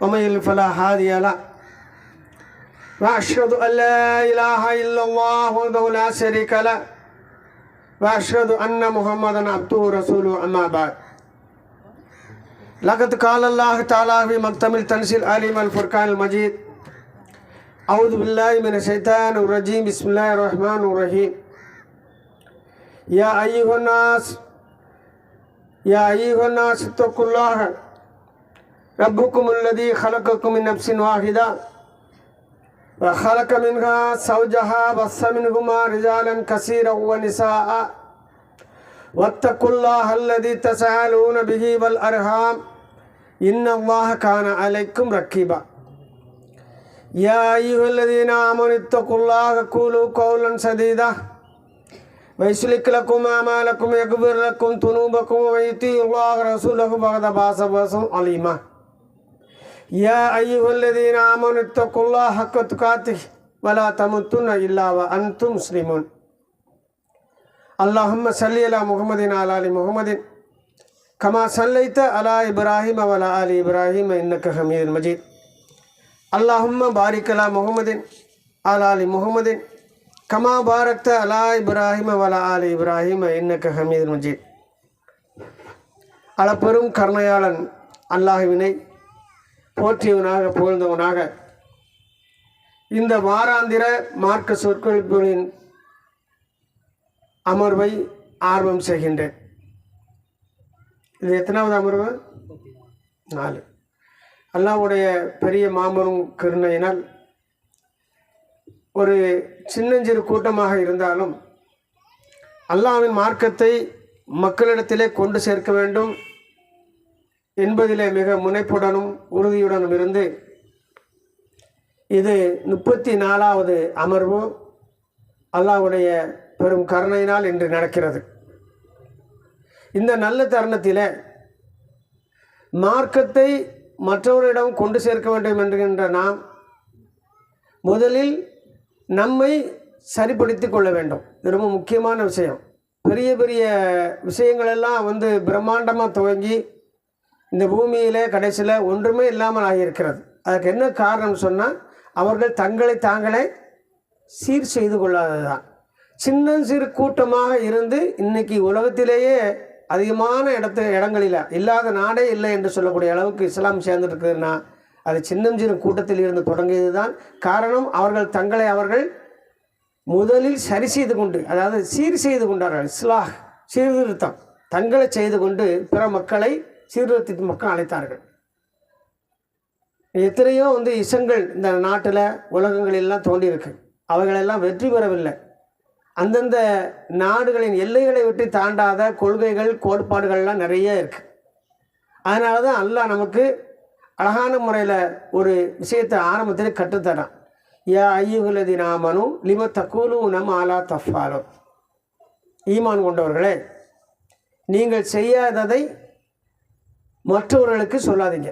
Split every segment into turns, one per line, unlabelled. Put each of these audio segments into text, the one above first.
ومن يضلل فلا هادي له. وأشهد أن لا إله إلا الله وحده لا شريك له. وأشهد أن محمدا عبده ورسوله أما بعد. لقد قال الله تعالى في مكتم التنزيل العليم الفرقان المجيد. أعوذ بالله من الشيطان الرجيم. بسم الله الرحمن الرحيم. يا أيها الناس يا أيها الناس اتقوا الله. ربكم الذي خلقكم من نفس واحدة. وخلق منها زوجها بث منهما رجالا كثيرا ونساء. واتقوا الله الذي تساءلون به والأرحام. إن الله كان عليكم رقيبا يا أيها الذين آمنوا اتقوا الله قولوا قولا سديدا. ويسلك لكم أعمالكم يغفر لكم ذنوبكم ويطيع الله ورسوله فقد فاز فوزا عظيما. يا أيها الذين آمنوا اتقوا الله حق تقاته ولا تموتن إلا وأنتم مسلمون اللهم صل على محمد وعلى آل محمد كما صليت على إبراهيم وعلى آل إبراهيم إنك حميد مجيد اللهم بارك على محمد على آل محمد كما باركت على إبراهيم وعلى آل إبراهيم إنك حميد مجيد அளப்பெரும் கருணையாளன் அல்லாஹுவினை போற்றியவனாக புகழ்ந்தவனாக. இந்த வாராந்திர மார்க்க சொற்கொழிப்புகளின் அமர்வை ஆர்வம் செய்கின்றேன். இது எத்தனாவது அமர்வு? நாலு. அல்லாவுடைய பெரிய மாபெரும் கருணையினால் ஒரு சின்னஞ்சிறு கூட்டமாக இருந்தாலும் அல்லாவின் மார்க்கத்தை மக்களிடத்திலே கொண்டு சேர்க்க வேண்டும். என்பதிலே மிக முனைப்புடனும் உறுதியுடனும் இருந்து இது முப்பத்தி நாலாவது அமர்வு அல்லாவுடைய பெரும் கருணையினால் இன்று நடக்கிறது. இந்த நல்ல தருணத்தில் மார்க்கத்தை மற்றவரிடம் கொண்டு சேர்க்க வேண்டும் என்கின்ற நாம் முதலில் நம்மை சரிப்படுத்தி கொள்ள வேண்டும். இது ரொம்ப முக்கியமான விஷயம். பெரிய பெரிய விஷயங்களெல்லாம் வந்து பிரம்மாண்டமாக துவங்கி இந்த பூமியிலே கடைசியில் ஒன்றுமே இல்லாமல் ஆகியிருக்கிறது. அதுக்கு என்ன காரணம் சொன்னால் அவர்கள் தங்களை தாங்களே சீர் செய்து கொள்ளாததுதான். சின்னஞ்சிறு கூட்டமாக இருந்து இன்னைக்கு உலகத்திலேயே அதிகமான இடத்து இடங்களில் இல்லாத நாடே இல்லை என்று சொல்லக்கூடிய அளவுக்கு இஸ்லாம் சேர்ந்துருக்குதுன்னா அது சின்னஞ்சிறு கூட்டத்தில் இருந்து தொடங்கியது தான் காரணம். அவர்கள் தங்களை அவர்கள் முதலில் சரி செய்து கொண்டு அதாவது சீர் செய்து கொண்டார்கள். இஸ்லாஹ் சீர்திருத்தம் தங்களை செய்து கொண்டு பிற மக்களை சீர்திருத்த மக்கள் அழைத்தார்கள். எத்தனையோ வந்து இசங்கள் இந்த நாட்டில் உலகங்களெல்லாம் தோன்றியிருக்கு. அவைகளெல்லாம் வெற்றி பெறவில்லை. அந்தந்த நாடுகளின் எல்லைகளை விட்டு தாண்டாத கொள்கைகள் கோட்பாடுகள்லாம் நிறைய இருக்குது அதனால தான் அல்லாஹ் நமக்கு அழகான முறையில் ஒரு விஷயத்தை ஆரம்பத்தில் கற்றுத்தரான். யா ஐயுகுலதி நாமனு லிம தக்கூலு நம் ஆலா தஃபாலோ ஈமான் கொண்டவர்களே நீங்கள் செய்யாததை மற்றவர்களுக்கு சொல்லாதீங்க.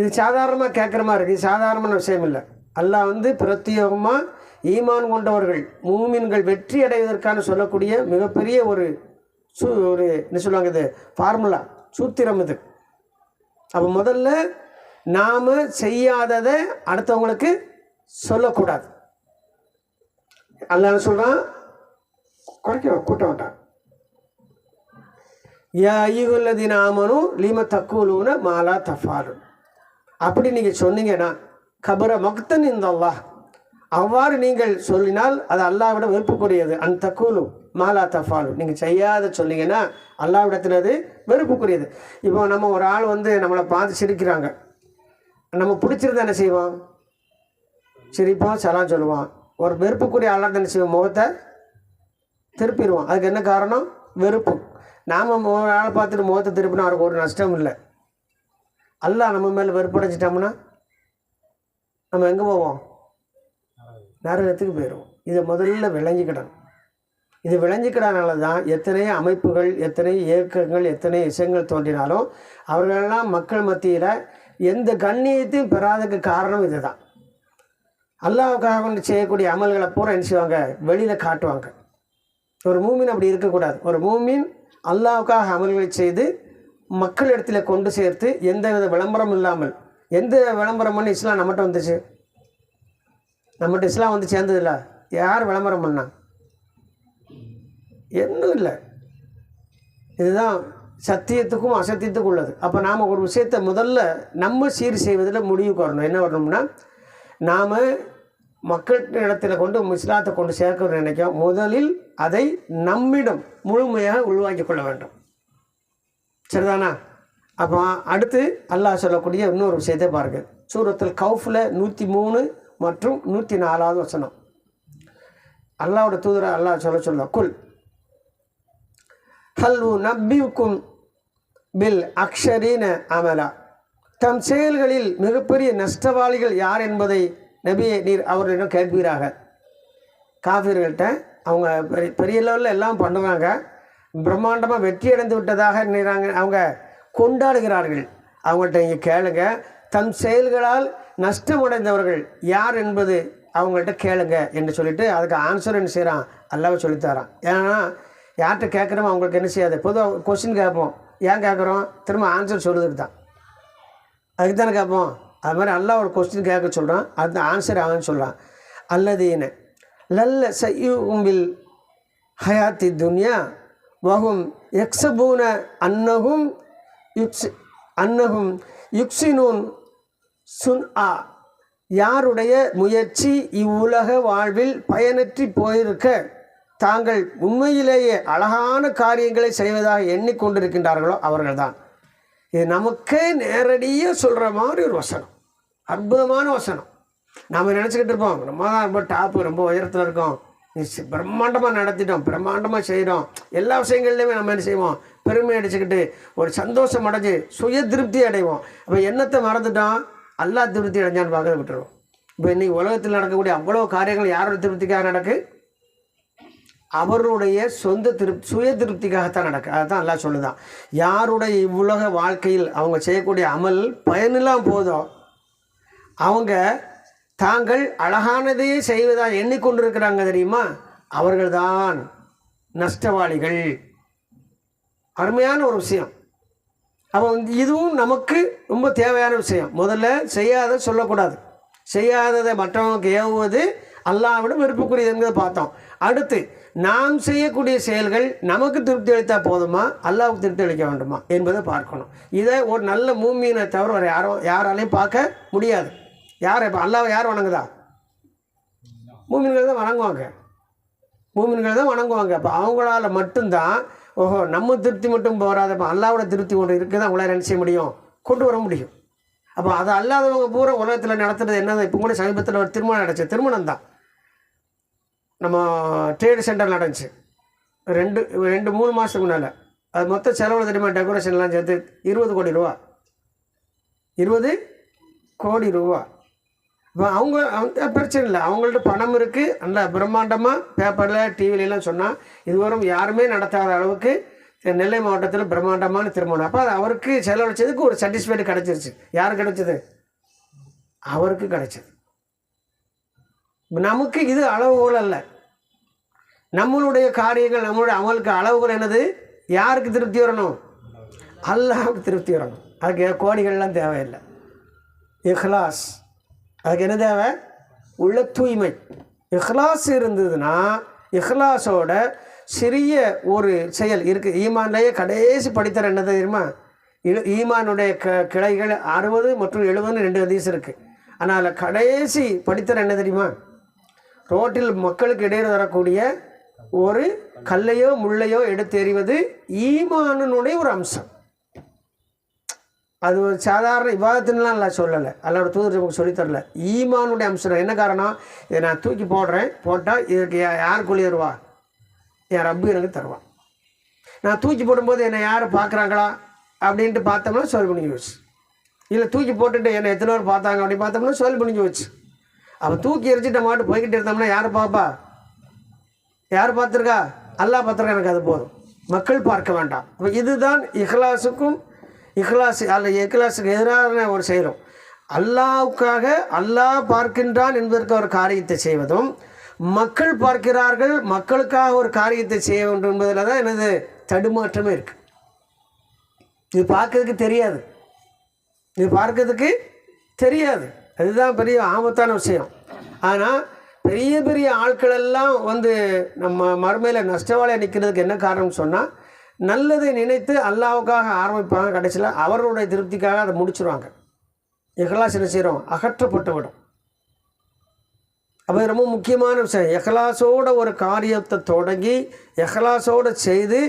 இது சாதாரணமாக கேட்குற மாதிரி இருக்குது சாதாரணமான விஷயம் இல்லை. அல்லாஹ் வந்து பிரத்யேகமாக ஈமான் கொண்டவர்கள் மூமின்கள் வெற்றி அடைவதற்கான சொல்லக்கூடிய மிகப்பெரிய ஒரு சூ ஒரு என்ன சொல்லுவாங்க இது? ஃபார்முலா சூத்திரம் இது. அப்போ முதல்ல நாம் செய்யாததை அடுத்தவங்களுக்கு சொல்லக்கூடாது. அல்லான்னு சொல்கிறான் குறைக்க கூட்ட மாட்டான். யா ஐயுல்லதி ஆமனும் லீம தக்கூலூன மாலா தஃபாலு அப்படி நீங்கள் சொன்னீங்கன்னா கபர மக்தன் இந்த அல்லாஹ் அவ்வாறு நீங்கள் சொல்லினால் அது அல்லாவிட வெறுப்புக்குரியது. அன் தக்கூலு மாலா தஃபாலு நீங்கள் செய்யாத சொன்னீங்கன்னா அல்லாவிடத்தில் அது வெறுப்புக்குரியது. இப்போ நம்ம ஒரு ஆள் வந்து நம்மளை பார்த்து சிரிக்கிறாங்க. நம்ம பிடிச்சிருந்தா என்ன செய்வோம்? சிரிப்போம் சலாம் சொல்லுவோம். ஒரு வெறுப்புக்குரிய ஆளாக என்ன செய்வோம்? முகத்தை திருப்பிடுவோம். அதுக்கு என்ன காரணம்? வெறுப்பு. நாம் ஒரு ஆளை பார்த்துட்டு முகத்தை திருப்பினா அவருக்கு ஒரு நஷ்டம் இல்லை. அல்லா நம்ம மேலே வெறுப்படைச்சிட்டோம்னா நம்ம எங்கே போவோம்? நரகத்துக்கு போயிடுவோம் இதை முதல்ல விளங்கிக்கிடணும். இது விளைஞ்சிக்கிறனால தான் எத்தனை அமைப்புகள் எத்தனை இயக்கங்கள் எத்தனை விஷயங்கள் தோன்றினாலும் அவர்களெல்லாம் மக்கள் மத்தியில் எந்த கண்ணியத்தையும் பெறாததுக்கு காரணம் இதுதான். அல்லாவுக்காக கொண்டு செய்யக்கூடிய அமல்களை பூரா என்ன செய்வாங்க? வெளியில் காட்டுவாங்க. ஒரு மூமின் அப்படி இருக்கக்கூடாது. ஒரு மூமின் அல்லாவுக்காக அமல்களை செய்து மக்களிடத்தில் கொண்டு சேர்த்து எந்தவித விளம்பரம் இல்லாமல் எந்த விளம்பரம் பண்ணி இஸ்லாம் நம்மகிட்ட வந்துச்சு. நம்மகிட்ட இஸ்லாம் வந்து சேர்ந்ததில்ல. யார் விளம்பரம் பண்ணா? என்னும் இல்லை. இதுதான் சத்தியத்துக்கும் அசத்தியத்துக்கும் உள்ளது. அப்போ நாம் ஒரு விஷயத்தை முதல்ல நம்ம சீர் செய்வதில் முடிவுக்கு வரணும் என்ன வரணும்னா நாம் மக்கள் இடத்துல கொண்டு இஸ்லாத்தை கொண்டு சேர்க்க நினைக்கும் முதலில் அதை நம்மிடம் முழுமையாக உள்வாங்கிக் கொள்ள வேண்டும். சரிதானா? அப்போ அடுத்து அல்லாஹ் சொல்லக்கூடிய இன்னொரு விஷயத்தை பாருங்க. சூரத்தில் கவுஃபில் நூற்றி மூணு மற்றும் நூற்றி நாலாவது வசனம். அல்லாவோட தூதர அல்லாஹ் சொல்ல சொல்ல குல் ஹல் நப்பிக்கும் பில் அக்ஷரீன அமலா. தம் செயல்களில் மிகப்பெரிய நஷ்டவாளிகள் யார் என்பதை நபியை நீர் அவர்களிடம் கேட்பீராக. காஃபிர்கள்ட்ட அவங்க பெரிய பெரிய லெவலில் எல்லாம் பண்ணுவாங்க பிரம்மாண்டமாக வெற்றி அடைந்து விட்டதாக நினைறாங்க. அவங்க கொண்டாடுகிறார்கள். அவங்கள்ட்ட இங்கே கேளுங்க. தம் செயல்களால் நஷ்டமடைந்தவர்கள் யார் என்பது அவங்கள்ட்ட கேளுங்க என்று சொல்லிட்டு அதுக்கு ஆன்சர் என்ன செய்கிறான் அல்லாவே சொல்லித்தரான் ஏன்னா யார்கிட்ட கேட்குறோமோ அவங்களுக்கு என்ன செய்யாது? பொதுவாக கொஸ்டின் கேட்போம். ஏன் கேட்குறோம்? திரும்ப ஆன்சர் சொல்கிறதுக்கு தான். அதுக்கு தானே கேட்போம். அது மாதிரி நல்லா ஒரு கொஸ்டின் கேட்க சொல்கிறான் அந்த ஆன்சர் அவன் சொல்கிறான் அல்லதீன லல்ல சையூகும்பில் ஹயாத்தி துன்யா வகும் எக்ஸபூன அன்னகும் யுக்ஸ் அன்னகும் யுக்ஸினூன் சுன் ஆ யாருடைய முயற்சி இவ்வுலக வாழ்வில் பயனற்றி போயிருக்க தாங்கள் உண்மையிலேயே அழகான காரியங்களை செய்வதாக எண்ணிக்கொண்டிருக்கின்றார்களோ அவர்கள்தான். இது நமக்கே நேரடியாக சொல்கிற மாதிரி ஒரு வசனம். அற்புதமான வசனம். நாம் நினச்சிக்கிட்டு இருப்போம். ரொம்ப தான் ரொம்ப டாப்பு ரொம்ப உயரத்தில் இருக்கோம். பிரம்மாண்டமாக நடத்திட்டோம். பிரம்மாண்டமாக செய்கிறோம் எல்லா விஷயங்கள்லையுமே நம்ம என்ன செய்வோம்? பெருமை அடிச்சுக்கிட்டு ஒரு சந்தோஷம் அடைஞ்சு சுய திருப்தி அடைவோம். அப்போ என்னத்தை மறந்துட்டோம்? அல்லா திருப்தி அடைஞ்சான்னு பார்க்க விட்டுருவோம். இப்போ இன்றைக்கி உலகத்தில் நடக்கக்கூடிய அவ்வளோ காரியங்கள் யாரோட திருப்திக்காக நடக்கு? அவருடைய சொந்த திருப்தி சுய திருப்திக்காகத்தான் நடக்கு. அதுதான் எல்லாம் சொல்லுதான் யாருடைய இவ்வுலக வாழ்க்கையில் அவங்க செய்யக்கூடிய அமல் பயனில்லாம் போதும் அவங்க தாங்கள் அழகானதையே செய்வதாக எண்ணிக்கொண்டிருக்கிறாங்க தெரியுமா? அவர்கள்தான் நஷ்டவாளிகள். அருமையான ஒரு விஷயம். அப்போ வந்து இதுவும் நமக்கு ரொம்ப தேவையான விஷயம். முதல்ல செய்யாத சொல்லக்கூடாது. செய்யாததை மற்றவங்களுக்கு ஏவுவது அல்லாவிடம் விருப்பக்கூடியது என்பதை பார்த்தோம். அடுத்து நாம் செய்யக்கூடிய செயல்கள் நமக்கு திருப்தி அளித்தால் போதுமா? அல்லாவுக்கு திருப்தி அளிக்க வேண்டுமா? என்பதை பார்க்கணும். இதை ஒரு நல்ல மூமியினை தவிர வேறு யாரும் யாராலையும் பார்க்க முடியாது. யார் இப்போ அல்லாவை யார் வணங்குதா? மூமின்கள் தான் வணங்குவாங்க. மூமின்கள் தான் வணங்குவாங்க. அப்போ அவங்களால மட்டும்தான் ஓஹோ நம்ம திருப்தி மட்டும் போகாதப்போ அல்லாவோட திருப்தி ஒன்று இருக்குது? அவங்களால என்ன செய்ய முடியும்? கொண்டு வர முடியும். அப்போ அது அல்லாதவங்க பூரா உலகத்தில் நடத்துறது என்னது? இப்போ கூட சமீபத்தில் ஒரு திருமணம் நடந்துச்சு. திருமணம் தான். நம்ம ட்ரேடு சென்டர் நடந்துச்சு. ரெண்டு ரெண்டு மூணு மாதத்துக்கு முன்னால். அது மொத்த செலவில் தெரியுமா? டெக்கரேஷன்லாம் சேர்த்து இருபது கோடி ரூபா. இருபது கோடி ரூபா. அவங்க அந்த பிரச்சனை இல்லை. அவங்கள்ட்ட பணம் இருக்குது நல்ல பிரம்மாண்டமாக பேப்பரில் டிவிலெலாம் சொன்னால் இதுவரை யாருமே நடத்தாத அளவுக்கு நெல்லை மாவட்டத்தில் பிரம்மாண்டமான திருமணம். அப்போ அது அவருக்கு செலவழிச்சதுக்கு ஒரு சாட்டிஸ்ஃபைடு கிடச்சிருச்சு. யார் கிடச்சிது? அவருக்கு கிடச்சிது. நமக்கு இது அளவுகோல் அல்ல. நம்மளுடைய காரியங்கள் நம்மளுடைய அவங்களுக்கு அளவுகள் என்னது? யாருக்கு திருப்தி வரணும்? அல்லாவுக்கு திருப்தி வரணும். அதுக்கு கோடிகள்லாம் தேவையில்லை. இஹ்லாஸ். அதுக்கு என்ன தேவை? உள்ள தூய்மை. இஹ்லாஸ் இருந்ததுன்னா இஹ்லாஸோட சிறிய ஒரு செயல் இருக்குது ஈமான்லேயே கடைசி படித்தர் என்ன தெரியுமா? ஈமானுடைய க கிளைகள் அறுபது மற்றும் எழுபதுன்னு ரெண்டு ஹதீஸ் இருக்குது ஆனால் கடைசி படித்தர் என்ன தெரியுமா? ரோட்டில் மக்களுக்கு இடையில் வரக்கூடிய ஒரு கல்லையோ முள்ளையோ எடுத்து எறிவது ஈமானனுடைய ஒரு அம்சம். அது ஒரு சாதாரண விவாதத்தின்லாம் நான் சொல்லலை. அல்லோட தூதர் நமக்கு சொல்லித் தரல. ஈமானுடைய அம்சம். என்ன காரணம் இதை நான் தூக்கி போடுறேன் போட்டால் இதுக்கு யார் கூலி தருவா? என் ரப்பு எனக்கு தருவான் நான் தூக்கி போடும்போது என்னை யார் பார்க்குறாங்களா? அப்படின்ட்டு பார்த்தோம்னா சொல் பண்ணி வச்சு இல்லை தூக்கி போட்டுட்டு என்னை எத்தனை பேர் பார்த்தாங்க அப்படின்னு பார்த்தோம்னா சொல் பண்ணி வச்சு அப்போ தூக்கி எரிச்சிட்ட மாட்டு போய்கிட்டு இருந்தோம்னா யார் பார்ப்பா? யார் பார்த்துருக்கா? அல்லாஹ் பார்த்துருக்கா எனக்கு அது போதும். மக்கள் பார்க்க வேண்டாம். அப்போ இதுதான் இஹ்லாஸுக்கும் இஹ்லாஸ் அல்ல இஹ்லாஸுக்கு எதிரான ஒரு செய்கிறோம் அல்லாவுக்காக அல்லாஹ் பார்க்கின்றான் என்பதற்கு ஒரு காரியத்தை செய்வதும் மக்கள் பார்க்கிறார்கள் மக்களுக்காக ஒரு காரியத்தை செய்ய வேண்டும் என்பதில் தான் எனது தடுமாற்றமே இருக்குது இது பார்க்கறதுக்கு தெரியாது. இது பார்க்கறதுக்கு தெரியாது. அதுதான் பெரிய ஆபத்தான விஷயம். ஆனால் பெரிய பெரிய ஆட்கள் எல்லாம் வந்து நம்ம மறுமையில் நஷ்டவாளியாக நிற்கிறதுக்கு என்ன காரணம்னு சொன்னால் நல்லதை நினைத்து அல்லாவுக்காக ஆரம்பிப்பாங்க கடைசியில் அவர்களுடைய திருப்திக்காக அதை முடிச்சிருவாங்க. எகலாஸ் என்ன செய்கிறோம் அகற்றப்பட்டு விடும் அப்போ ரொம்ப முக்கியமான விஷயம். எஹ்லாஸோட ஒரு காரியத்தை தொடங்கி எஹ்லாஸோட செய்து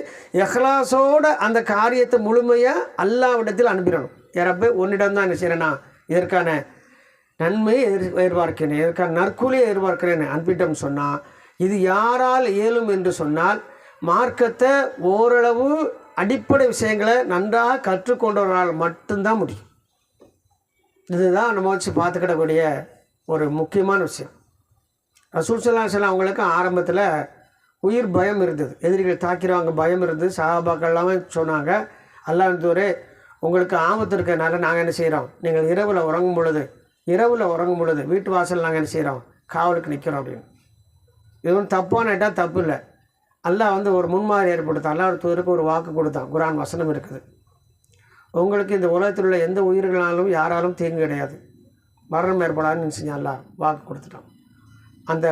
எஹ்லாஸோட அந்த காரியத்தை முழுமையாக அல்லாவிடத்தில் அனுப்பிடணும். யாரப்போ உன்னிடம் தான் என்ன செய்கிறேன்னா இதற்கான நன்மையை எதிர் எதிர்பார்க்கிறேன். இதற்கான நற்கூலியை எதிர்பார்க்கிறேன் அனுப்பிட்டோம்னு சொன்னால் இது யாரால் இயலும் என்று சொன்னால் மார்க்கத்தை ஓரளவு அடிப்படை விஷயங்களை நன்றாக கற்றுக்கொண்டவர்களால் மட்டும்தான் முடியும். இதுதான் நம்ம வச்சு பார்த்துக்கிடக்கூடிய ஒரு முக்கியமான விஷயம். ரசூல் சல்லா அவங்களுக்கு ஆரம்பத்தில் உயிர் பயம் இருந்தது. எதிரிகள் தாக்கிறவங்க பயம் இருந்தது. சஹாபாக்கள் எல்லாமே சொன்னாங்க அல்லாந்தூரே உங்களுக்கு ஆபத்து இருக்கிறனால நாங்கள் என்ன செய்கிறோம் நீங்கள் இரவில் உறங்கும் பொழுது இரவில் உறங்கும் பொழுது வீட்டு வாசல் நாங்கள் என்ன செய்கிறோம் காவலுக்கு நிற்கிறோம் அப்படின்னு. இது ஒன்றும் தப்பான இட்டால் தப்பு இல்லை. அல்லாஹ் வந்து ஒரு முன்மாதிரி ஏற்படுத்தான் அல்லாஹ் தூதருக்கு ஒரு வாக்கு கொடுத்தான் குரான் வசனம் இருக்குது. உங்களுக்கு இந்த உலகத்தில் உள்ள எந்த உயிர்களாலும் யாராலும் தீங்கு கிடையாது. மரணம் ஏற்படாதுன்னு செஞ்சு அல்லா வாக்கு கொடுத்துட்டான். அந்த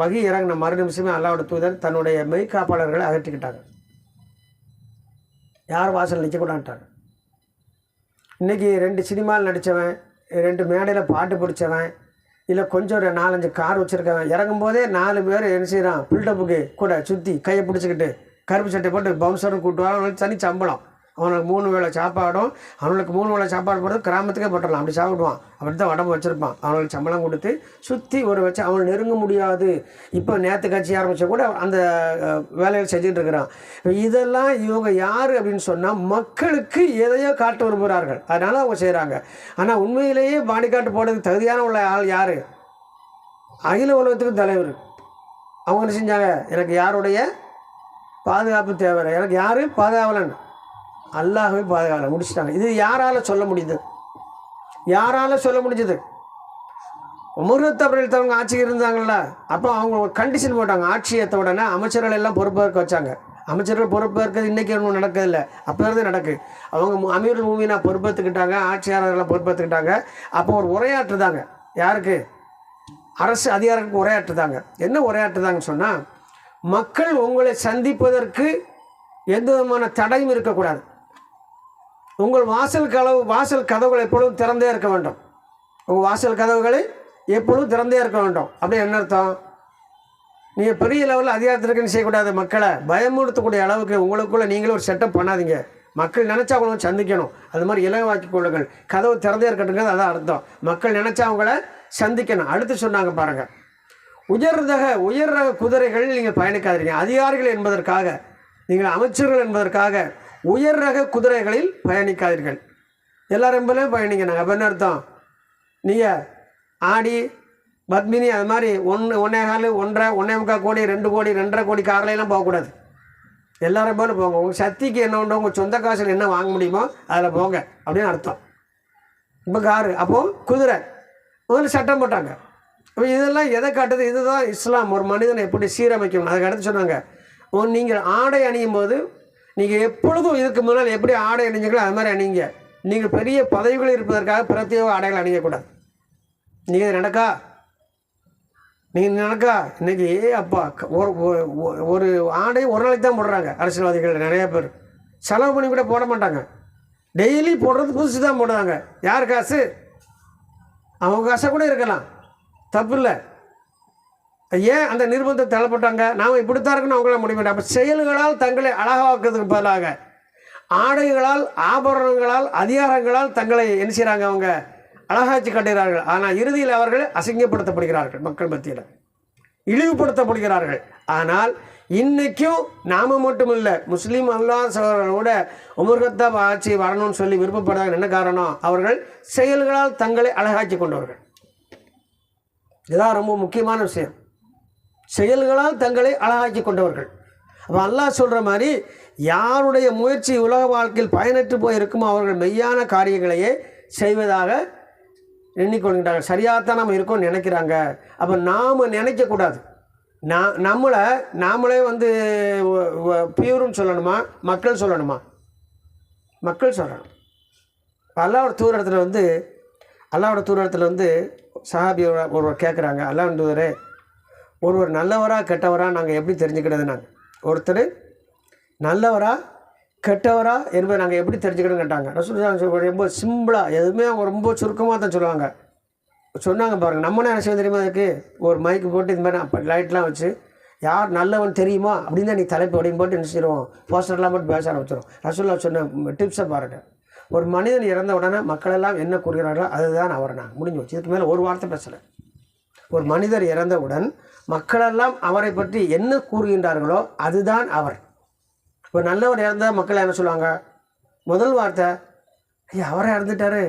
வகி இறங்கின மறு நிமிஷமே அல்லாவோட தூதர் தன்னுடைய மெய்காப்பாளர்களை அகற்றிக்கிட்டாங்க யார் வாசல் நிற்கக்கூடான்ட்டாங்க இன்றைக்கி ரெண்டு சினிமாவில் நடித்தவன் ரெண்டு மேடையில் பாட்டு பிடிச்சவன் இல்லை கொஞ்சம் ஒரு நாலஞ்சு கார் வச்சுருக்கேன் இறங்கும் போதே நாலு பேர் என்ன செய்கிறான் பில்டப்புக்கு கூட சுற்றி கையை பிடிச்சிக்கிட்டு கருப்பு சட்டை போட்டு பவுன்சரும் கூட்டுவாங்க அவனுக்கு தனி சம்பளம். அவனுக்கு மூணு வேளை சாப்பாடும் அவனுக்கு மூணு வேளை சாப்பாடு போடுறது கிராமத்துக்கே போட்டுடலாம். அப்படி சாப்பிடுவான். அப்படி தான் உடம்பு வச்சுருப்பான். அவனுக்கு சம்பளம் கொடுத்து சுற்றி ஒரு வச்சு அவனை நெருங்க முடியாது. இப்போ நேற்று கட்சி ஆரம்பித்த கூட அந்த வேலைகள் செஞ்சுட்டு இருக்கிறான். இதெல்லாம் இவங்க யார் அப்படின்னு சொன்னால் மக்களுக்கு எதையோ காட்ட விரும்புகிறார்கள் அதனால் அவங்க செய்கிறாங்க ஆனால் உண்மையிலேயே பாடி காட்டு போடுறதுக்கு தகுதியான உள்ள ஆள் யார்? அகில உலகத்துக்கு தலைவர். அவங்க என்ன செஞ்சாங்க? எனக்கு யாருடைய பாதுகாப்பு தேவை? எனக்கு யார்? பாதுகாவலன். அல்லாஹ்வே பாதுகாவலன். முடிச்சிட்டாங்க. இது யாரால் சொல்ல முடியுது யாரால சொல்ல முடிஞ்சது? உமர்ஹத் அவர்கள் தவங்க ஆட்சி அப்போ அவங்க கண்டிஷன் போட்டாங்க. ஆட்சி ஏற்ற உடனே அமைச்சர்கள் எல்லாம் பொறுப்பேற்க வச்சாங்க. அமைச்சர்கள் பொறுப்பேற்கிறது இன்றைக்கி ஒன்றும் நடக்கிறதில்ல. அப்போ இருந்து நடக்கு. அவங்க அமீர் அமீருல் மூமினா பொறுப்பேற்றுக்கிட்டாங்க ஆட்சியாளர்களை பொறுப்பேற்றுக்கிட்டாங்க அப்போ ஒரு உரையாற்றுதாங்க. யாருக்கு? அரசு அதிகாரிக்கு உரையாற்றுதாங்க. என்ன உரையாற்றுதாங்கன்னு சொன்னால் மக்கள் உங்களை சந்திப்பதற்கு எந்த விதமான தடையும் இருக்கக்கூடாது. உங்கள் வாசல் கதவு வாசல் கதவுகள் எப்பொழுதும் திறந்தே இருக்க வேண்டும். உங்கள் வாசல் கதவுகளை எப்பொழுதும் திறந்தே இருக்க வேண்டும். அப்படி என்ன அர்த்தம்? நீங்கள் பெரிய லெவலில் அதிகாரத்திற்கு செய்யக்கூடாது மக்களை. பயமுறுத்தக்கூடிய அளவுக்கு உங்களுக்குள்ளே நீங்களும் ஒரு செட்டப் பண்ணாதீங்க. மக்கள் நினச்சா அவங்கள சந்திக்கணும். அது மாதிரி இலவாக்கி கொள்ளுங்கள். கதவு திறந்தே இருக்கட்டுங்கிறது அதான் அர்த்தம். மக்கள் நினச்சா அவங்கள சந்திக்கணும். அடுத்து சொன்னாங்க பாருங்கள் உயர்தக உயர் ரக குதிரைகள் நீங்கள் பயணிக்காதீங்க. அதிகாரிகள் என்பதற்காக நீங்கள் அமைச்சர்கள் என்பதற்காக உயர் ரக குதிரைகளில் பயணிக்காதீர்கள். எல்லாரும் போலேயும் பயணிங்க. நாங்கள் அப்போ என்ன அர்த்தம்? நீங்கள் ஆடி பத்மினி அது மாதிரி ஒன்று ஒன்றே கால் ஒன்றரை ஒன்றே முக்கால் கோடி ரெண்டு கோடி ரெண்டரை கோடி கார்ல போகக்கூடாது. எல்லாரும் போல போங்க. உங்கள் சக்திக்கு என்ன உண்டோ உங்கள் சொந்த காசில் என்ன வாங்க முடியுமோ அதில் போங்க அப்படின்னு அர்த்தம். இப்போ காரு அப்போது குதிரை. முதல்ல சட்டம் போட்டாங்க. இப்போ இதெல்லாம் எதை காட்டுது? இதுதான் இஸ்லாம். ஒரு மனிதனை எப்படி சீரமைக்கணும்? அதுக்கு அடுத்து சொன்னாங்க. ஓ நீங்கள் ஆடை அணியும் போது நீங்கள் எப்பொழுதும் இதுக்கு முன்னால் எப்படி ஆடை அணிஞ்சீங்களோ அது மாதிரி அணிங்க. நீங்கள் பெரிய பதவிகள் இருப்பதற்காக பிரத்யேக ஆடைகள் அணியக்கூடாது. நீங்கள் நடக்கா? நீங்கள் நடக்கா? இன்னைக்கு ஏ அப்பா க- ஒரு ஒரு- ஒரு ஆடை ஒரு நாளைக்கு தான் போடுறாங்க அரசியல்வாதிகள் நிறைய பேர். செலவு பண்ணி கூட போட மாட்டாங்க. டெய்லி போடுறது புதுசு தான் போடுறாங்க. யார் காசு? அவங்க காசாக கூட இருக்கலாம். தப்பு இல்லை. ஏன் அந்த நிர்பந்தத்தை தள்ளப்பட்டாங்க? நாம் இப்படித்தான் இருக்குன்னு அவங்கள முடிவு அப்போ செயல்களால் தங்களை அழகாக்குறதுக்கு பதிலாக ஆடைகளால் ஆபரணங்களால் அதிகாரங்களால் தங்களை என்ன செய்கிறாங்க அவங்க? அழகாச்சு கட்டுகிறார்கள். ஆனால் இறுதியில் அவர்கள் அசிங்கப்படுத்தப்படுகிறார்கள் மக்கள் மத்தியில். இழிவுபடுத்தப்படுகிறார்கள். ஆனால் இன்றைக்கும் நாம மட்டும் இல்லை முஸ்லீம் அல்லாத சகோதரர்களோட உமர்கத்தாப் ஆட்சி வரணும்னு சொல்லி விருப்பப்படுறாங்க என்ன காரணம்? அவர்கள் செயல்களால் தங்களை அழகாக்கி கொண்டவர்கள். இதுதான் ரொம்ப முக்கியமான விஷயம். செயல்களால் தங்களை அழகாக்கி கொண்டவர்கள். அப்போ அல்லாஹ் சொல்கிற மாதிரி யாருடைய முயற்சி உலக வாழ்க்கையில் பயனற்று போய் இருக்குமோ அவர்கள் மெய்யான காரியங்களையே செய்வதாக எண்ணிக்கொள்கின்றார்கள். சரியாகத்தான் நம்ம இருக்கோம்னு நினைக்கிறாங்க. அப்போ நாம் நினைக்கக்கூடாது நான் நம்மளை நாமளே வந்து பியூர்னு சொல்லணுமா? மக்கள் சொல்லணுமா? மக்கள் சொல்லணும். அல்லாவோட தூரத்தில் வந்து அல்லாவோட தூரத்தில் வந்து சஹாபி ஒருவர் கேட்குறாங்க அல்லாஹ் தூதரே ஒருவர் நல்லவரா கெட்டவரா நாங்கள் எப்படி தெரிஞ்சுக்கிறது நாங்கள் ஒருத்தர் நல்லவரா கெட்டவரா என்பதை நாங்கள் எப்படி தெரிஞ்சுக்கணும்னு கேட்டாங்க. ரசூல் ரொம்ப சிம்பிளாக எதுவுமே அவங்க ரொம்ப சுருக்கமாக தான் சொல்லுவாங்க. சொன்னாங்க பாருங்கள் நம்மளே என்ன செய்ய தெரியுமா அதுக்கு? ஒரு மைக்கு போட்டு இது மாதிரி நான் லைட்லாம் வச்சு யார் நல்லவன் தெரியுமா? அப்படின்னு தான் நீ தலைப்பு அப்படின்னு போட்டு என்ன செய்வோம் போஸ்டர்லாம் போட்டு பேச ஆரம்பிச்சிடும் ரசூல்லா சொன்ன டிப்ஸை பாருங்கள் ஒரு மனிதன் இறந்த உடனே மக்களெல்லாம் என்ன கூறுகிறார்களோ அதுதான் அவர் நான். முடிஞ்சு வச்சு இதுக்கு மேலே ஒரு வார்த்தை பேசலை. ஒரு மனிதர் இறந்தவுடன் மக்களெல்லாம் அவரை பற்றி என்ன கூறுகின்றார்களோ அதுதான் அவர். இப்போ நல்லவர் இறந்தால் மக்கள் என்ன சொல்லுவாங்க? முதல் வார்த்தை ஐயா அவரை இறந்துட்டாரு.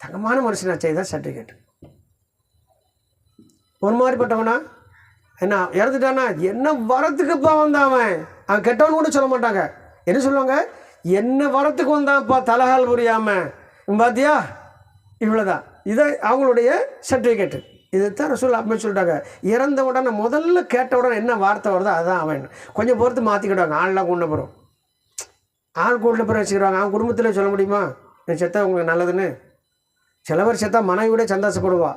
தங்கமான மனுஷனாச்சே தான் சர்டிஃபிகேட் ஒரு மாதிரிப்பட்டவனா என்ன இறந்துட்டானா? என்ன வரத்துக்கு பாவம் அவன். அவன் கெட்டவன் கூட சொல்ல மாட்டாங்க. என்ன சொல்லுவாங்க? என்ன வரத்துக்கு வந்தான்ப்பா தலகால் புரியாமல் பார்த்தியா இவ்வளோதான் இதை அவங்களுடைய சர்டிஃபிகேட்டு இதுதான் ரசூல் அப்படி சொல்லிட்டாங்க இறந்த உடனே முதல்ல கேட்ட உடனே என்ன வார்த்தை வருதோ அதுதான் அவன். கொஞ்சம் பொறுத்து மாற்றிக்கிடுவாங்க ஆள்லாம் கொண்டு போகிறோம் ஆள் கூட்டில் போய் வச்சுக்கிறாங்க அவன் குடும்பத்தில் சொல்ல முடியுமா? நீ செத்தா உங்களுக்கு நல்லதுன்னு? சில பேர் செத்தா மனைவியோட சந்தோஷப்படுவா.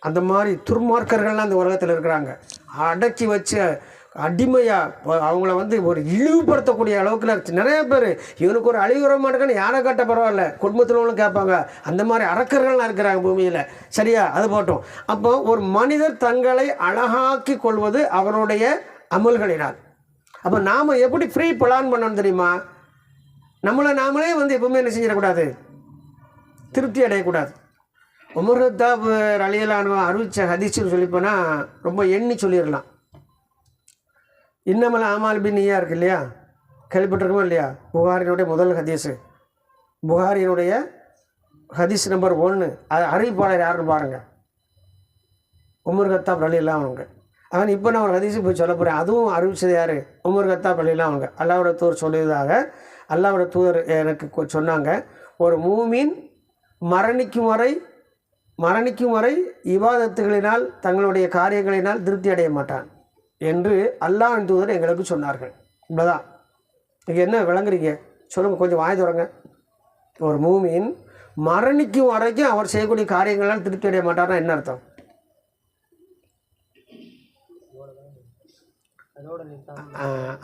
அந்த மாதிரி துர்மார்க்கர்கள்லாம் அந்த உலகத்தில் இருக்கிறாங்க. அடக்கி வச்சு அடிமையாக அவங்கள வந்து ஒரு இழிவுபடுத்தக்கூடிய அளவுக்கு நிறைய பேர். இவனுக்கு ஒரு அழிவு வர மாட்டேங்கன்னு யாரை கேட்ட பரவாயில்ல. குடும்பத்தில் கேட்பாங்க. அந்த மாதிரி அறக்கர்கள்லாம் இருக்கிறாங்க பூமியில். சரியா? அது போட்டோம். அப்போ ஒரு மனிதர் தங்களை அழகாக்கி கொள்வது அவருடைய அமல்களினால். அப்போ நாம் எப்படி ஃப்ரீ பிளான் பண்ணணும் தெரியுமா? நம்மளை நாமளே வந்து எப்பவுமே என்ன செஞ்சிடக்கூடாது? திருப்தி அடையக்கூடாது. உமர்தாப் அலியலான அறிவிச்ச ஹதீஸ்னு சொல்லிப்போனால் ரொம்ப எண்ணி சொல்லிடலாம். இன்னமல் ஆமால் பின் நீயா இருக்கு இல்லையா? கேள்விப்பட்டிருக்கோமா இல்லையா? புகாரினுடைய முதல் ஹதீஸு. புகாரினுடைய ஹதீஸ் நம்பர் ஒன்று அது அறிவிப்பாளர் யாருன்னு பாருங்கள் உமர் கத்தாப் அலியெல்லாம் அவங்க அவன் இப்போ நான் ஒரு ஹதீஸு போய் சொல்ல போகிறேன் அதுவும் அறிவிச்சது யார்? உமர் கத்தாப் அலியெல்லாம் அவங்க அல்லாவோட தூர் சொல்லியதாக அல்லாவோட தூதர் எனக்கு கொ- சொன்னாங்க. ஒரு மூமின் மரணிக்கும் வரை மரணிக்கும் வரை இவாதத்துகளினால் தங்களுடைய காரியங்களினால் திருப்தி அடைய மாட்டான். என்று அல்லாஹ்வின் தூதர் எங்களுக்கு சொன்னார்கள். இவ்வளோதான் இங்கே என்ன விளங்குறீங்க? சொல்லுங்கள் கொஞ்சம் வாய் தொடங்க ஒரு மூமின் மரணிக்கும் வரைக்கும் அவர் செய்யக்கூடிய காரியங்களால் திருப்தி அடைய மாட்டார்னா என்ன அர்த்தம்?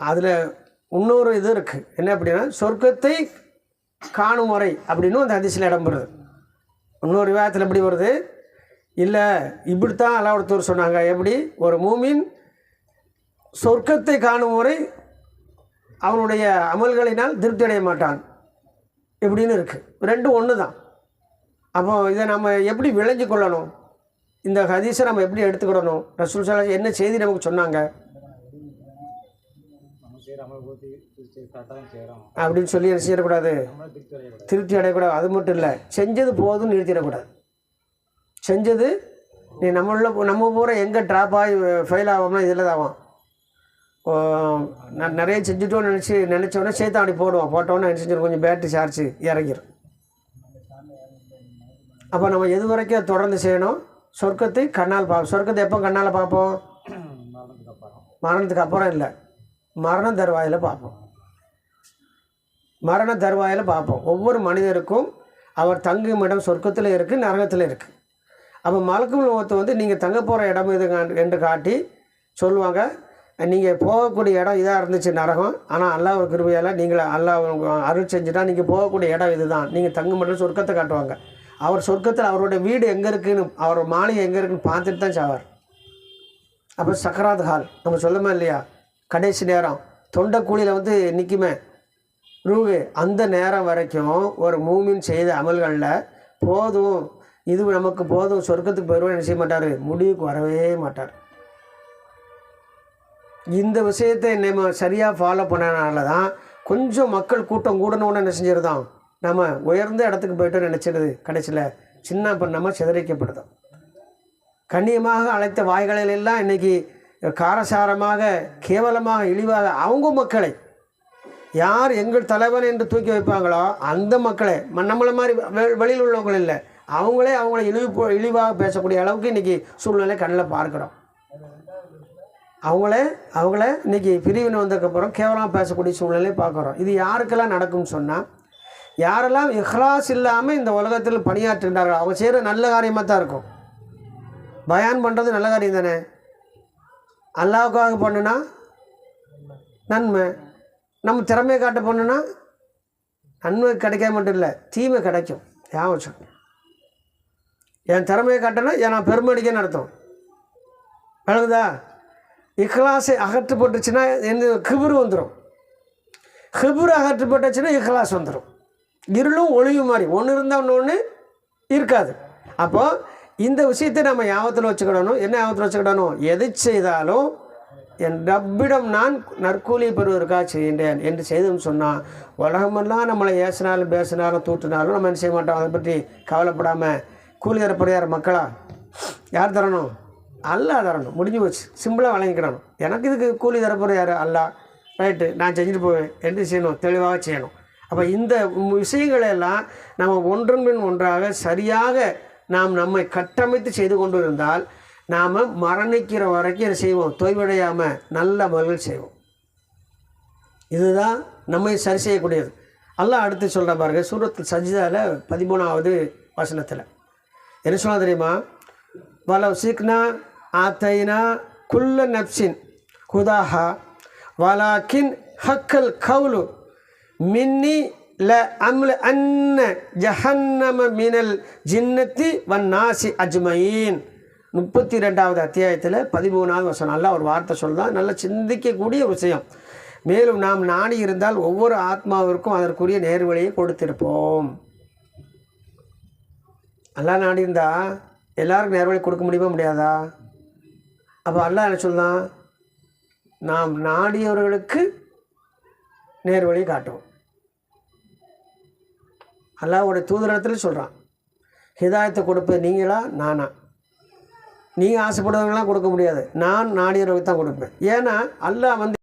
அதில் இன்னொரு இது இருக்குது என்ன அப்படின்னா சொர்க்கத்தை காணும் வரை அப்படின்னு அந்த ஹதீஸில் இடம் வருது இன்னொரு விவாதத்தில் எப்படி வருது? இல்லை இப்படித்தான் அல்லாவுடத்தூர் சொன்னாங்க. எப்படி? ஒரு மூமின் சொர்க்கத்தை காணும் வரை அவனுடைய அமல்களினால் திருப்தி அடைய மாட்டான் இப்படின்னு இருக்குது ரெண்டும் ஒன்று தான் அப்போ இதை நம்ம எப்படி விளைஞ்சு கொள்ளணும்? இந்த ஹதீஸை நம்ம எப்படி எடுத்துக்கிடணும்? ரசூல் சல்லா என்ன செய்தி நமக்கு சொன்னாங்க? அப்படின்னு சொல்லி என்ன செய்யக்கூடாது?
திருப்தி அடையக்கூடாது
அது மட்டும் இல்லை. செஞ்சது போதும்னு நிறுத்திடக்கூடாது. செஞ்சது நீ நம்மள நம்ம பூரா எங்கே ட்ராப் ஆகி ஃபெயில் ஆகும்னா இதில் தான் ஆகும் நான் நிறைய செஞ்சுட்டோன்னு நினச்சி நினச்சோன்னே சேர்த்து அப்படி போடுவோம். போட்டோன்னே நினச்சி கொஞ்சம் பேட்டரி சார்ஜ் இறங்கிடும் அப்போ நம்ம எது வரைக்கும் தொடர்ந்து செய்யணும்? சொர்க்கத்தை கண்ணால் பார்ப்போம் சொர்க்கத்தை எப்போ கண்ணால் பார்ப்போம்?
மரணத்துக்கு அப்புறம்
இல்லை. மரண தருவாயில் பார்ப்போம். மரண தருவாயில் பார்ப்போம். ஒவ்வொரு மனிதருக்கும் அவர் தங்கும் இடம் சொர்க்கத்தில் இருக்குது நரகத்தில் இருக்குது அப்போ மலக்கும் முகத்தை வந்து நீங்கள் தங்க போகிற இடம் இது என்று காட்டி சொல்லுவாங்க. நீங்கள் போகக்கூடிய இடம் இதாக இருந்துச்சு நரகம். ஆனால் அல்லாஹ் கிருபையால் நீங்கள் அல்லாஹ் அருள் செஞ்சுட்டா நீங்கள் போகக்கூடிய இடம் இதுதான். நீங்கள் தங்கும் இடம் சொர்க்கத்தை காட்டுவாங்க. அவர் சொர்க்கத்தில் அவருடைய வீடு எங்கே இருக்குன்னு அவர் மாளிகை எங்கே இருக்குன்னு பார்த்துட்டு தான் சாவார். அப்போ சக்கராத் ஹால் நம்ம சொல்லமா இல்லையா? கடைசி நேரம். தொண்டை கூலியில் வந்து நிற்குமே ரூகு அந்த நேரம் வரைக்கும் ஒரு மூமின் செய்த அமல்களில் போதும். இது நமக்கு போதும். சொர்க்கத்துக்கு போயிடுவோம் என்ன செய்ய மாட்டார்? முடிவுக்கு வரவே மாட்டார். இந்த விஷயத்தை நம்ம சரியாக ஃபாலோ பண்ணனால தான் கொஞ்சம் மக்கள் கூட்டம் கூடணும்னு என்ன செஞ்சிருந்தோம் நம்ம உயர்ந்த இடத்துக்கு போய்ட்டு நினச்சிடுது கடைசியில் சின்ன பண்ணாமல் சிதறிக்கப்படுதோம். கண்ணியமாக அழைத்த வாய்களில் எல்லாம் இன்னைக்கு காரசாரமாக கேவலமாக இழிவாக அவங்க மக்களை யார் எங்கள் தலைவன் என்று தூக்கி வைப்பாங்களோ அந்த மக்களை நம்மளை மாதிரி வெளியில் உள்ளவங்க இல்லை அவங்களே அவங்கள இழிவு போ- இழிவாக பேசக்கூடிய அளவுக்கு இன்றைக்கி சூழ்நிலை கண்ணில் பார்க்குறோம். அவங்களே அவங்கள இன்றைக்கி பிரிவினை வந்ததுக்கப்புறம் கேவலமாக பேசக்கூடிய சூழ்நிலையை பார்க்குறோம். இது யாருக்கெல்லாம் நடக்கும்னு சொன்னால் யாரெல்லாம் இஹ்லாஸ் இல்லாமல் இந்த உலகத்தில் பணியாற்றுகிறார்கள் அவங்க செய்கிற நல்ல காரியமாக தான் இருக்கும். பயான் பண்ணுறது நல்ல காரியம் தானே? அல்லாவுக்காக பண்ணுனா நன்மை. நம்ம திறமையை காட்ட பண்ணுனா நன்மை கிடைக்க மட்டும் இல்லை தீமை கிடைக்கும். ஏன் சொல்லு. என் திறமையை காட்டினா நான் பெருமடிக்க நடத்தும் விளங்குதா? இஹ்லாஸை அகற்றப்பட்டுச்சுன்னா எந்த கிபுரு வந்துடும் கிபுரு அகற்றப்பட்டுச்சுன்னா இஹ்லாஸ் வந்துடும் இருளும் ஒளியும் மாதிரி ஒன்று இருந்தால் ஒன்று ஒன்று இருக்காது. அப்போது இந்த விஷயத்தை நம்ம யாபத்தில் வச்சுக்கிடணும். என்ன யாபத்தில் வச்சுக்கிடணும்? எது செய்தாலும் என் ரப்பிடம் நான் நற்கூலி பெறுவதற்காக செய்கின்றேன் என்று செய்துன்னு சொன்னால் உலகமெல்லாம் நம்மளை ஏசினாலும் பேசினாலும் தூட்டினாலும் நம்ம என்ன செய்ய மாட்டோம்? அதை பற்றி கவலைப்படாமல் கூலி தரப்படுற மக்களா யார் தரணும்? அல்லாஹ் தரணும். முடிஞ்சு போச்சு. சிம்பிளாக வழங்கிக்கிடணும். எனக்கு இதுக்கு கூலி தரப்போகிற யார்? அல்லாஹ் ரைட்டு நான் செஞ்சுட்டு போவேன். என்று செய்யணும். தெளிவாக செய்யணும். அப்போ இந்த விஷயங்களெல்லாம் நம்ம ஒன்றன் பின் ஒன்றாக சரியாக நாம் நம்மை கட்டமைத்து செய்து கொண்டு இருந்தால் நாம் மரணிக்கிற வரைக்கும் என்ன செய்வோம்? தொய்வடையாமல் நல்ல முறையில் செய்வோம். இதுதான் நம்மை சரி செய்யக்கூடியது. அல்லாஹ் அடுத்து சொல்கிற பாருங்க சூரத்தில் சஜிதாவில் பதிமூணாவது வசனத்தில். என்ன சொல்ல தெரியுமா? வலவ் சிக்னா ஆத்தைனா குல்ல நப்சின். குதாஹா வலாக்கின் ஹக்கல் கவுலு மின்னி ல அம்ல அன்ன ஜஹன்னம மினல் ஜின்னத்தி வன் நாசி அஜ்மயீன். முப்பத்தி ரெண்டாவது அத்தியாயத்தில் பதிமூணாவது வசனம். நல்லா ஒரு வார்த்தை சொல்லலாம் நல்லா சிந்திக்கக்கூடிய விஷயம். மேலும் நாம் நாடி இருந்தால் ஒவ்வொரு ஆத்மாவிற்கும் அதற்குரிய நேர்வழியை கொடுத்திருப்போம். நல்லா நாடி இருந்தால் எல்லாருக்கும் நேர்வழி கொடுக்க முடியுமா முடியாதா? அப்போ அல்லாஹ் என்ன சொல்லலாம் நாம் நாடியவர்களுக்கு நேர்வழி காட்டும் அல்லாஹ்வுடைய தூதரத்தில் சொல்கிறான் ஹிதாயத்தை கொடுப்பது நீங்களா? நானா. நீங்கள் ஆசைப்படுறவங்களாம் கொடுக்க முடியாது. நான் நாடியவர்களுக்கு தான் கொடுப்பேன். ஏன்னா அல்லாஹ் வந்து